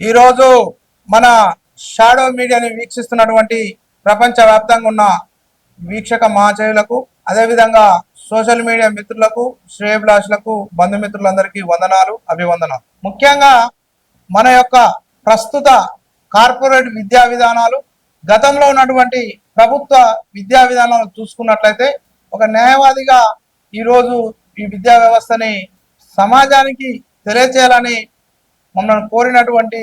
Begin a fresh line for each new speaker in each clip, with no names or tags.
ఈరోజు మన షాడో మీడియాని వీక్షిస్తున్నటువంటి ప్రపంచ వ్యాప్తంగా ఉన్న వీక్షక మహాచయులకు అదేవిధంగా సోషల్ మీడియా మిత్రులకు శ్రేయభిలాషులకు బంధుమిత్రులందరికీ వందనాలు అభివందనాలు. ముఖ్యంగా మన యొక్క ప్రస్తుత కార్పొరేట్ విద్యా విధానాలు గతంలో ఉన్నటువంటి ప్రభుత్వ విద్యా విధానాలు చూసుకున్నట్లయితే ఒక న్యాయవాదిగా ఈరోజు ఈ విద్యా వ్యవస్థని సమాజానికి తెలియచేయాలని మమ్మల్ని కోరినటువంటి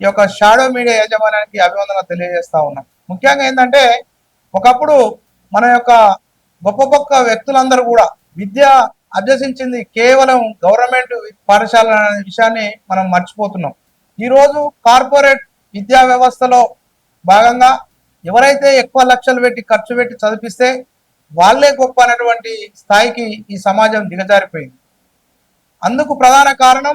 ఈ యొక్క షాడో మీడియా యాజమాన్యానికి అభివందన తెలియజేస్తా ఉన్నాం. ముఖ్యంగా ఏంటంటే ఒకప్పుడు మన యొక్క గొప్ప గొప్ప వ్యక్తులందరూ కూడా విద్య అభ్యసించింది కేవలం గవర్నమెంట్ పాఠశాల అనే విషయాన్ని మనం మర్చిపోతున్నాం. ఈరోజు కార్పొరేట్ విద్యా వ్యవస్థలో భాగంగా ఎవరైతే ఎక్కువ లక్షలు పెట్టి ఖర్చు పెట్టి చదివిస్తే వాళ్ళే గొప్ప అనేటువంటి స్థాయికి ఈ సమాజం దిగజారిపోయింది. అందుకు ప్రధాన కారణం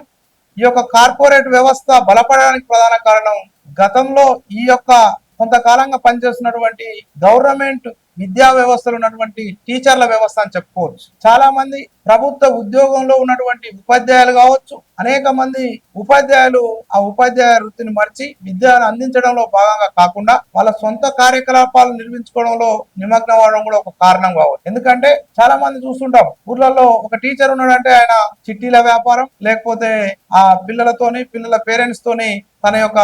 ఈ యొక్క కార్పొరేట్ వ్యవస్థ బలపడడానికి ప్రధాన కారణం గతంలో ఈ యొక్క కొంతకాలంగా పనిచేస్తున్నటువంటి గవర్నమెంట్ విద్యా వ్యవస్థలో ఉన్నటువంటి టీచర్ల వ్యవస్థ అని చెప్పుకోవచ్చు. చాలా మంది ప్రభుత్వ ఉద్యోగంలో ఉన్నటువంటి ఉపాధ్యాయులు కావచ్చు అనేక మంది ఉపాధ్యాయులు ఆ ఉపాధ్యాయ వృత్తిని మర్చి విద్యను అందించడంలో భాగంగా కాకుండా వాళ్ళ సొంత కార్యకలాపాలు నిర్మించుకోవడంలో నిమగ్నం అవడం కూడా ఒక కారణం కావచ్చు. ఎందుకంటే చాలా మంది చూస్తుంటాం ఊర్లలో ఒక టీచర్ ఉన్నాడంటే ఆయన చిట్టీల వ్యాపారం లేకపోతే ఆ పిల్లలతోని పిల్లల పేరెంట్స్ తోని తన యొక్క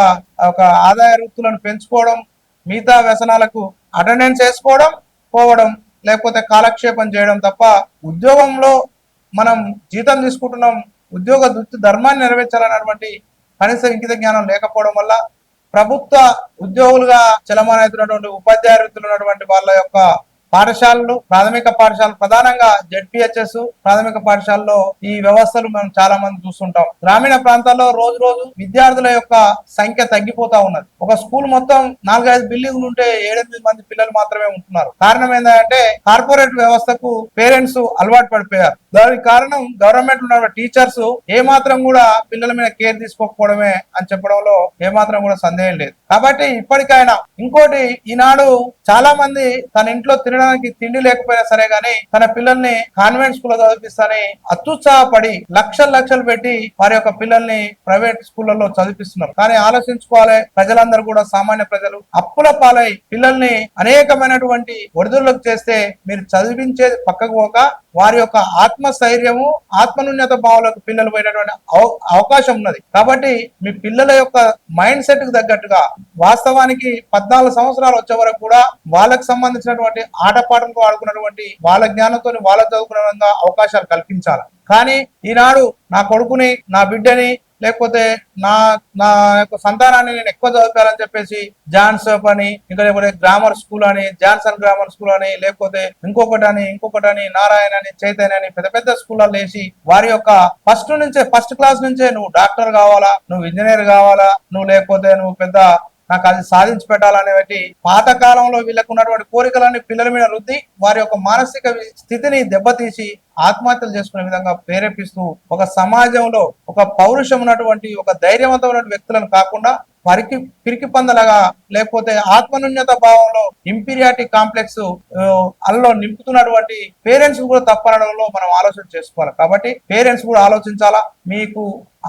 ఒక ఆదాయ వృత్తులను పెంచుకోవడం మిగతా వ్యసనాలకు అటెండెన్స్ వేసుకోవడం పోవడం లేకపోతే కాలక్షేపం చేయడం తప్ప ఉద్యోగంలో మనం జీతం తీసుకుంటున్నాం ఉద్యోగ దృష్టి ధర్మాన్ని నెరవేర్చాలన్నటువంటి కనీస ఇంకిత జ్ఞానం లేకపోవడం వల్ల ప్రభుత్వ ఉద్యోగులుగా చలమనవుతున్నటువంటి ఉపాధ్యాయ ఉన్నటువంటి వాళ్ళ యొక్క పాఠశాలలు ప్రాథమిక పాఠశాలలు ప్రధానంగా జెడ్పిహెచ్ఎస్ ప్రాథమిక పాఠశాలలో ఈ వ్యవస్థలు మనం చాలా మంది చూస్తుంటాం. గ్రామీణ ప్రాంతాల్లో రోజు రోజు విద్యార్థుల యొక్క సంఖ్య తగ్గిపోతా ఉన్నది. ఒక స్కూల్ మొత్తం నాలుగైదు బిల్డింగ్లు ఉంటే ఏడెనిమిది మంది పిల్లలు మాత్రమే ఉంటున్నారు. కారణం ఏంటంటే కార్పొరేట్ వ్యవస్థకు పేరెంట్స్ అలవాటు పడిపోయారు. దానికి కారణం గవర్నమెంట్ ఉన్న టీచర్స్ ఏ మాత్రం కూడా పిల్లల మీద కేర్ తీసుకోకపోవడమే అని చెప్పడంలో ఏ మాత్రం కూడా సందేహం లేదు. కాబట్టి ఇప్పటికైనా ఇంకోటి ఈనాడు చాలా మంది తన ఇంట్లో తినడానికి తిండి లేకపోయినా సరే గానీ తన పిల్లల్ని కాన్వెంట్ స్కూల్లో చదివిస్తానని అత్యుత్సాహపడి లక్షలు లక్షలు పెట్టి వారి యొక్క పిల్లల్ని ప్రైవేట్ స్కూళ్ళలో చదివిస్తున్నారు కానీ ఆలోచించుకోవాలి ప్రజలందరూ కూడా సామాన్య ప్రజలు అప్పుల పాలై పిల్లల్ని అనేకమైనటువంటి ఒడిదుడులకు చేస్తే మీరు చదివించేది పక్కకు పోక వారి యొక్క ఆత్మస్థైర్యము ఆత్మనున్నత భావాలకు పిల్లలు పోయినటువంటి అవ- అవకాశం ఉన్నది. కాబట్టి మీ పిల్లల యొక్క మైండ్ సెట్కు తగ్గట్టుగా వాస్తవానికి పద్నాలుగు సంవత్సరాలు వచ్చే వరకు కూడా వాళ్ళకి సంబంధించినటువంటి ఆటపాటలకు ఆడుకున్నటువంటి వాళ్ళ జ్ఞానంతో వాళ్ళ చదువుకునే విధంగా అవకాశాలు కల్పించాలి. కానీ ఈనాడు నా కొడుకుని నా బిడ్డని లేకపోతే నా నా యొక్క సంతానాన్ని నేను ఎక్కువ చదివాలని చెప్పేసి జాన్సప్ అని ఇంకా లేకపోతే గ్రామర్ స్కూల్ అని జాన్సన్ గ్రామర్ స్కూల్ అని లేకపోతే ఇంకొకటి అని ఇంకొకటి అని నారాయణ అని చైతన్య అని పెద్ద పెద్ద స్కూళ్ళలో వేసి వారి యొక్క ఫస్ట్ నుంచే ఫస్ట్ క్లాస్ నుంచే నువ్వు డాక్టర్ కావాలా నువ్వు ఇంజనీర్ కావాలా నువ్వు లేకపోతే నువ్వు పెద్ద నాకు అది సాధించి పెట్టాలనేటి పాత కాలంలో వీళ్ళకు ఉన్నటువంటి కోరికలన్నీ పిల్లల మీద రుద్ది వారి యొక్క మానసిక స్థితిని దెబ్బతీసి ఆత్మహత్యలు చేసుకునే విధంగా ప్రేరేపిస్తూ ఒక సమాజంలో ఒక పౌరుషం ఉన్నటువంటి ఒక ధైర్యవంతమైన వ్యక్తులను కాకుండా వారికి పిరికి పందలగా లేకపోతే ఆత్మనున్యత భావంలో ఇంపీరియాటి కాంప్లెక్స్ అల్లో నింపుతున్నటువంటి పేరెంట్స్ కూడా తప్పనడంలో మనం ఆలోచన చేసుకోవాలి. కాబట్టి పేరెంట్స్ కూడా ఆలోచించాలా? మీకు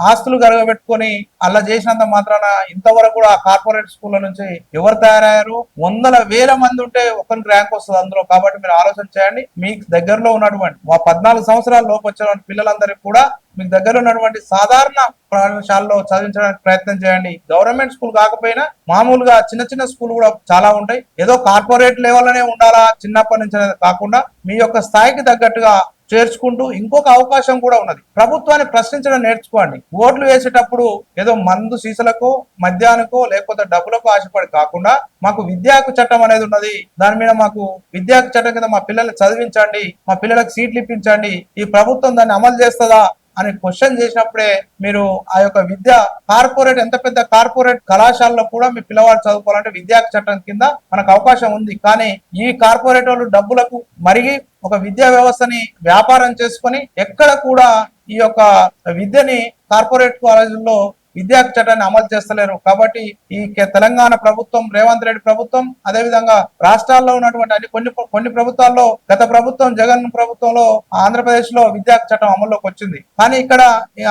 ఆస్తులు గరగబెట్టుకొని అలా చేసినంత మాత్రాన ఇంతవరకు కూడా కార్పొరేట్ స్కూళ్ళ నుంచి ఎవరు తయారయ్యారు? వందల వేల మంది ఉంటే ఒకరికి ర్యాంక్ వస్తుంది అందులో. కాబట్టి మీరు ఆలోచన చేయండి. మీకు దగ్గరలో ఉన్నటువంటి మా పద్నాలుగు సంవత్సరాల లోపు వచ్చినటువంటి పిల్లలందరికీ కూడా మీకు దగ్గర ఉన్నటువంటి సాధారణ పాఠశాలలో చదివించడానికి ప్రయత్నం చేయండి. గవర్నమెంట్ స్కూల్ కాకపోయినా మామూలుగా చిన్న చిన్న స్కూల్ కూడా చాలా ఉంటాయి. ఏదో కార్పొరేట్ లెవెల్లోనే ఉండాలా? చిన్నప్పటి నుంచి కాకుండా మీ యొక్క స్థాయికి తగ్గట్టుగా చేర్చుకుంటూ ఇంకొక అవకాశం కూడా ఉన్నది. ప్రభుత్వాన్ని ప్రశ్నించడం నేర్చుకోండి. ఓట్లు వేసేటప్పుడు ఏదో మందు సీసలకు మద్యానికో లేకపోతే డబ్బులకు ఆశపడి కాకుండా మాకు విద్యాకు చట్టం అనేది ఉన్నది. దాని మీద మాకు విద్యాకు చట్టం కింద మా పిల్లల్ని చదివించండి మా పిల్లలకు సీట్లు ఇప్పించండి. ఈ ప్రభుత్వం దాన్ని అమలు చేస్తుందా అని క్వశ్చన్ చేసినప్పుడే మీరు ఆ యొక్క విద్య కార్పొరేట్ ఎంత పెద్ద కార్పొరేట్ కళాశాలలో కూడా మీ పిల్లవాడు చదువుకోవాలంటే విద్యా చట్టం కింద మనకు అవకాశం ఉంది. కానీ ఈ కార్పొరేట్ వాళ్ళు డబ్బులకు మరిగి ఒక విద్యా వ్యవస్థని వ్యాపారం చేసుకొని ఎక్కడ కూడా ఈ యొక్క విద్యని కార్పొరేట్ కాలేజీల్లో విద్యా చట్టాన్ని అమలు చేస్తలేరు. కాబట్టి ఈ తెలంగాణ ప్రభుత్వం రేవంత్ రెడ్డి ప్రభుత్వం అదేవిధంగా రాష్ట్రాల్లో ఉన్నటువంటి అన్ని కొన్ని కొన్ని ప్రభుత్వాల్లో గత ప్రభుత్వం జగన్ ప్రభుత్వంలో ఆంధ్రప్రదేశ్లో విద్యా చట్టం అమల్లోకి వచ్చింది. కానీ ఇక్కడ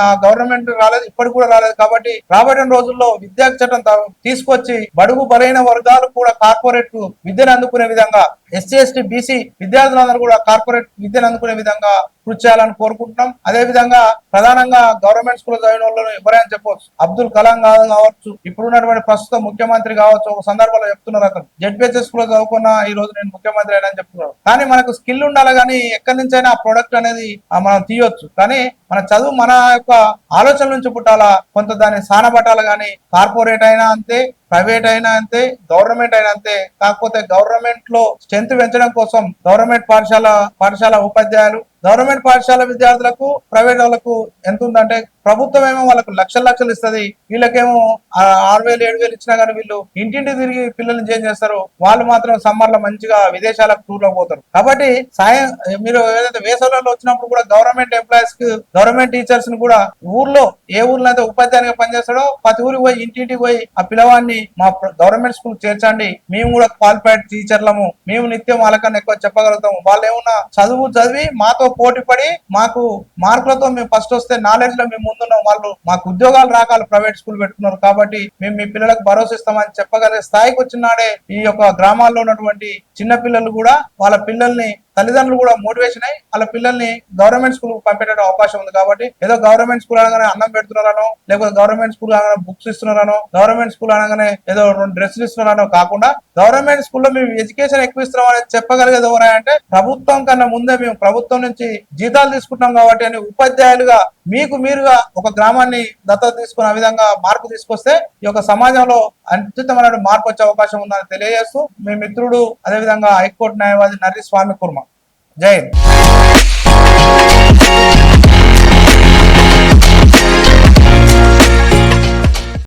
ఆ గవర్నమెంట్ రాలేదు ఇప్పటికి కూడా రాలేదు. కాబట్టి రాబోయే రోజుల్లో విద్యా చట్టం తీసుకొచ్చి బడుగు బలైన వర్గాలు కూడా కార్పొరేట్ విద్యను అందుకునే విధంగా ఎస్సీ ఎస్టీ బీసీ విద్యార్థులందరూ కూడా కార్పొరేట్ విద్యను అందుకునే విధంగా కృషి చేయాలని కోరుకుంటున్నాం. అదే విధంగా ప్రధానంగా గవర్నమెంట్ స్కూల్ చదివిన వాళ్ళని ఎవరైనా చెప్పవచ్చు అబ్దుల్ కలాం గా- కావచ్చు ఇప్పుడున్నటువంటి ప్రస్తుత ముఖ్యమంత్రి కావచ్చు ఒక సందర్భంలో చెప్తున్నారు అతను. జడ్పిహెచ్ఎస్లో చదువుకున్న ఈ రోజు నేను ముఖ్యమంత్రి అయినా చెప్తున్నారు కానీ మనకు స్కిల్ ఉండాలి కానీ ఎక్కడి నుంచైనా ఆ ప్రొడక్ట్ అనేది మనం తీయొచ్చు. కానీ మన చదువు మన యొక్క ఆలోచన నుంచి పుట్టాలా? కొంత దాన్ని సానబట్టాలి కానీ కార్పొరేట్ అయినా అంతే ప్రైవేట్ అయినా అంతే గవర్నమెంట్ అయినా అంతే. కాకపోతే గవర్నమెంట్లో స్ట్రెంత్ పెంచడం కోసం గవర్నమెంట్ పాఠశాల పాఠశాల ఉపాధ్యాయులు గవర్నమెంట్ పాఠశాల విద్యార్థులకు ప్రైవేట్ వాళ్ళకు ఎంత ఉందంటే ప్రభుత్వం ఏమో వాళ్ళకు లక్షల లక్షలు ఇస్తుంది. వీళ్ళకేమో ఆరు వేలు ఏడు వేలు ఇచ్చినా కానీ వీళ్ళు ఇంటింటి తిరిగి పిల్లల్ని చేంజ్ చేస్తారు వాళ్ళు మాత్రం సమ్మర్లో మంచిగా విదేశాలకు టూర్లో పోతారు. కాబట్టి సాయం మీరు ఏదైతే వేసవిలో వచ్చినప్పుడు కూడా గవర్నమెంట్ ఎంప్లాయీస్కి గవర్నమెంట్ టీచర్స్ని కూడా ఊర్లో ఏ ఊర్లో అయితే ఉపాధ్యాయునిగా పనిచేస్తాడో ప్రతి ఊరికి పోయి ఇంటింటికి పోయి ఆ పిల్లవాడిని మా గవర్నమెంట్ స్కూల్ చేర్చండి. మేము కూడా క్వాలిఫైడ్ టీచర్లము మేము నిత్యం వాళ్ళకన్నా ఎక్కువ చెప్పగలుగుతాము. వాళ్ళు ఏమన్నా చదువు చదివి మాతో పోటీపడి మాకు మార్కులతో మేము ఫస్ట్ వస్తే నాలెడ్జ్లో మేము ముందున్నాం. వాళ్ళు మాకు ఉద్యోగాలు రాకాలు ప్రైవేట్ స్కూల్ పెట్టుకున్నారు కాబట్టి మేము మీ పిల్లలకు భరోసా ఇస్తామని చెప్పగలిగే స్థాయికి వచ్చినాడే ఈ యొక్క గ్రామాల్లో ఉన్నటువంటి చిన్న పిల్లలు కూడా వాళ్ళ పిల్లల్ని తల్లిదండ్రులు కూడా మోటివేషన్ అయ్యి వాళ్ళ పిల్లల్ని గవర్నమెంట్ స్కూల్ పంపేట అవకాశం ఉంది కాబట్టి ఏదో గవర్నమెంట్ స్కూల్ అనగానే అన్నం పెడుతున్నారనో లేకపోతే గవర్నమెంట్ స్కూల్ అనగానే బుక్స్ ఇస్తున్నారనో గవర్నమెంట్ స్కూల్ అనగానే ఏదో రెండు డ్రెస్సులు ఇస్తున్నారనో కాకుండా గవర్నమెంట్ స్కూల్లో మేము ఎడ్యుకేషన్ ఎక్కువ అనేది చెప్పగలిగేది ఎవరంటే అంటే ప్రభుత్వం కన్నా ముందే మేము ప్రభుత్వం నుంచి జీతాలు తీసుకుంటున్నాం కాబట్టి అని ఉపాధ్యాయులుగా మీకు మీరుగా ఒక గ్రామాన్ని దత్తత తీసుకున్న విధంగా మార్పు తీసుకొస్తే ఈ యొక్క సమాజంలో అత్యుత్తమైన మార్పు వచ్చే అవకాశం ఉందని తెలియజేస్తూ మీ మిత్రుడు అదేవిధంగా హైకోర్టు న్యాయవాది నర్రి స్వామి కుర్మ. জয় হিন্দ